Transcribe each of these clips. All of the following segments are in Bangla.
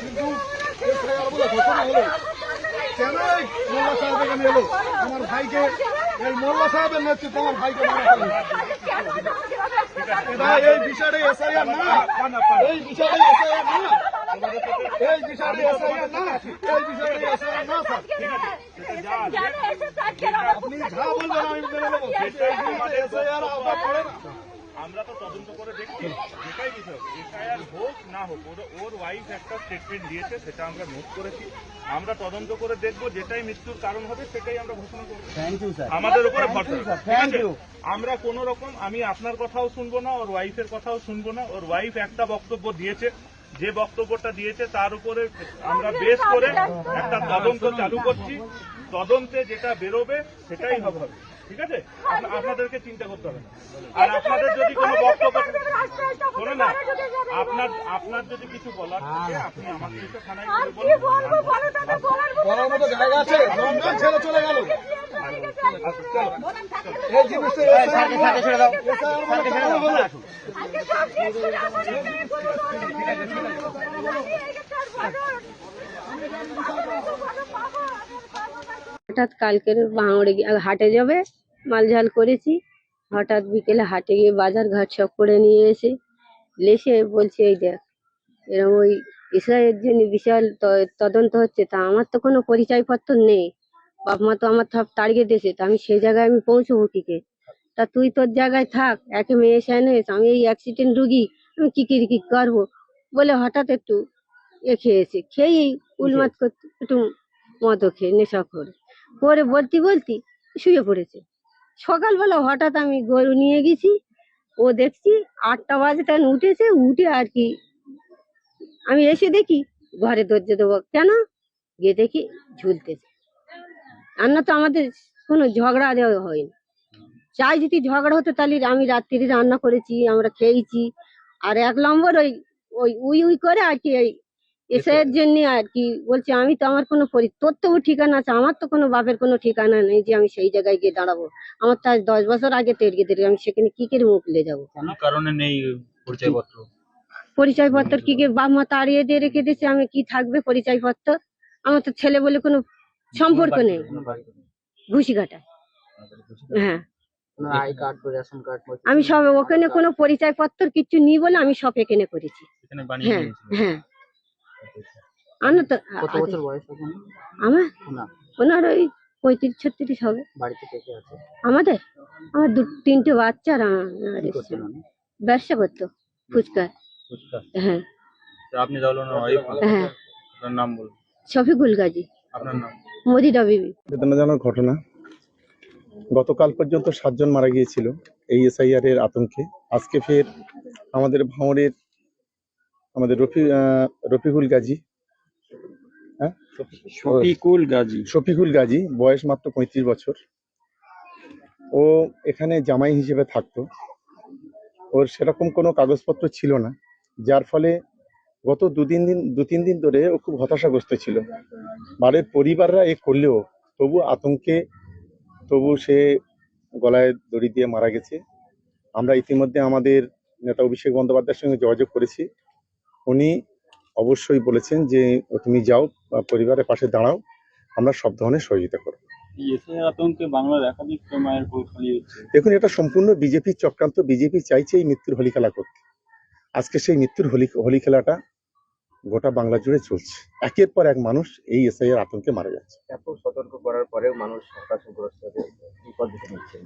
কিন্তু এসআইআর বলে ঘোষণা হলো কেন এই মোল্লা সাহেব আমার ভাইকে এই মোল্লা সাহেবের নেতৃত্বে আমার ভাইকে এই বিষয়টা এসআইআর না এই বিষয়টা এসআইআর না এই বিষয়টা এসআইআর না এই বিষয়টা এসআইআর না স্যার আপনি যা বলবেন আমি মেনে নেব এসআইআর আপনার পড়ে না আমরা তো তদন্ত করে দেখছি। যেটাই বিষয় এফআইআর হোক না হোক ওর ওর ওয়াইফ একটা স্টেটমেন্ট দিয়েছে সেটা আমরা নোট করেছি। আমরা তদন্ত করে দেখব যেটাই মৃত্যুর কারণ হবে সেটাই আমরা ঘোষণা করব। থ্যাংক ইউ স্যার আমাদের উপরে ভরসা ঠিক Thank আমরা কোন রকম আমি আপনার কথাও শুনব না ওর ওয়াইফের কথাও শুনব না। ওর ওয়াইফ একটা বক্তব্য দিয়েছে। যে বক্তব্যটা দিয়েছে তার উপরে আমরা বেশ করে একটা তদন্ত চালু করছি। তদন্তে যেটা বেরোবে সেটাই হবে। ঠিক আছে আপনাদেরকে চিন্তা করতে হবে না আর আপনাদের যদি কোনো বক্তব্য শোনো না আপনার আপনার যদি কিছু বলার থাকে আপনি থানায় বলার মতো জায়গা আছে ছেড়ে চলে গেল এই জিনিসটা ছেড়ে দাও। হঠাৎ কালকের ভাঙড়ে গিয়ে হাটে যাবে মালঝাল করেছি। হঠাৎ বিকেলে হাটে গিয়ে বাজার ঘাট সব করে নিয়ে এসে লেসে বলছে এই দেখ এরকম ওই ইসরায়েলের জন্য বিশাল ত- তদন্ত হচ্ছে তা আমার তো কোনো পরিচয়পত্র নেই। বাপ মা তো আমার সব তাড়িয়ে দিয়েছে তা আমি সেই জায়গায় আমি পৌঁছবো কি করে? তা তুই তোর জায়গায় থাক একে মেয়ে স্যানেস আমি এই অ্যাক্সিডেন্ট রুগী আমি কি কি কি করব? বলে হঠাৎ একটু এ খেয়েছে খেয়েই উলমাত করতে একটু মদ খেয়ে নেশা করে। করে বলতে বলতে শুয়ে পড়েছে। সকালবেলা হঠাৎ আমি গরু নিয়ে গেছি, ও দেখছি আটটা বাজে তখন উঠেছে, উঠে আর কি আমি এসে দেখি ঘরে দরজা দেবো। কেন? গিয়ে দেখি ঝুলতেছে। রান্না তো আমাদের কোনো ঝগড়া দেওয়া হয়নি। চাই যদি ঝগড়া হতো তাহলে আমি রাত্রি রান্না করেছি, আমরা খেয়েছি। আর এক নম্বর ওই ওই, উই উই করে আর কি এই এসের জন্য আর কি বলছে আমি তো আমার কোনো পরি তোর তো ঠিকানা আছে আমার তো কোনো বাপের কোনো ঠিকানা নেই যে আমি সেই জায়গায় গিয়ে দাঁড়াবো। আমার তো আজ দশ বছর আগে তেড়িয়ে তেড়িয়ে আমি সেখানে কি করে মুখ লে যাব? কোনো কারণে নেই পরিচয়পত্র? পরিচয়পত্র কি করে বাপ মা তাড়িয়ে দিয়ে রেখে দিয়েছে আমি কি থাকবে পরিচয়পত্র? আমার তো ছেলে বলে কোনো সম্পর্ক নেই। ঘুষি ঘুষিঘাটা। হ্যাঁ। আই কার্ড রেশন কার্ড আমি সব ওখানে কোনো পরিচয়পত্র কিছু নিই বলে আমি সব এখানে করেছি। হ্যাঁ হ্যাঁ। আমার তো কত বছর বয়স এখন আমার? না। ওনার ওই পঁয়ত্রিশ ছত্রিশ হবে। বাড়িতে কে কে আছে? আমাদের? আমার দু তিনটে বাচ্চা আর আমার কি এসছে। উনি? ব্যবসা করতো ফুচকা। হ্যাঁ। তো আপনি তাহলে ওনার ওয়াইফ হ্যাঁ। আপনার নাম বলুন। শফিকুল গাজী। আপনার নাম? মদিরা বিবি বেদনাজনক ঘটনা। গতকাল পর্যন্ত সাতজন মারা গিয়েছিল এই এসআইআর এর আতঙ্কে। আজকে ফের আমাদের ভাঙড়ের আমাদের রফি আহ, রফিকুল গাজী শফিকুল গাজী। শফিকুল গাজী বয়স মাত্র পঁয়ত্রিশ বছর। ও এখানে জামাই হিসেবে থাকতো। ওর সেরকম কোনো কাগজপত্র ছিল না যার ফলে গত দু তিন দিন দু তিন দিন ধরে ও খুব হতাশাগ্রস্ত ছিল। বাড়ির পরিবাররা এ করলেও তবু আতঙ্কে তবু সে গলায় দড়ি দিয়ে মারা গেছে। আমরা ইতিমধ্যে আমাদের নেতা অভিষেক বন্দ্যোপাধ্যায়ের সঙ্গে যোগাযোগ করেছি। উনি অবশ্যই বলেছেন যে তুমি যাও বা পরিবারের পাশে দাঁড়াও আমরা সব ধরনের সহযোগিতা করব। দেখুন এটা সম্পূর্ণ বিজেপির চক্রান্ত। বিজেপি চাইছে এই মৃত্যুর হোলি খেলা করতে। আজকে সেই মৃত্যুর হোলি হোলি খেলাটা গোটা বাংলা জুড়ে চলছে। একের পর এক মানুষ এই এসআইয়ের আতঙ্কে মারা যাচ্ছে। এত সতর্ক করার পরেও মানুষ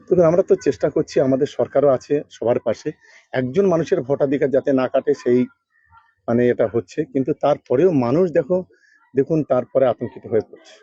তবে আমরা তো চেষ্টা করছি আমাদের সরকারও আছে সবার পাশে। একজন মানুষের ভোটাধিকার যাতে না কাটে সেই মানে এটা হচ্ছে। কিন্তু তারপরেও মানুষ দেখো দেখুন তারপরে আতঙ্কিত হয়ে পড়ছে।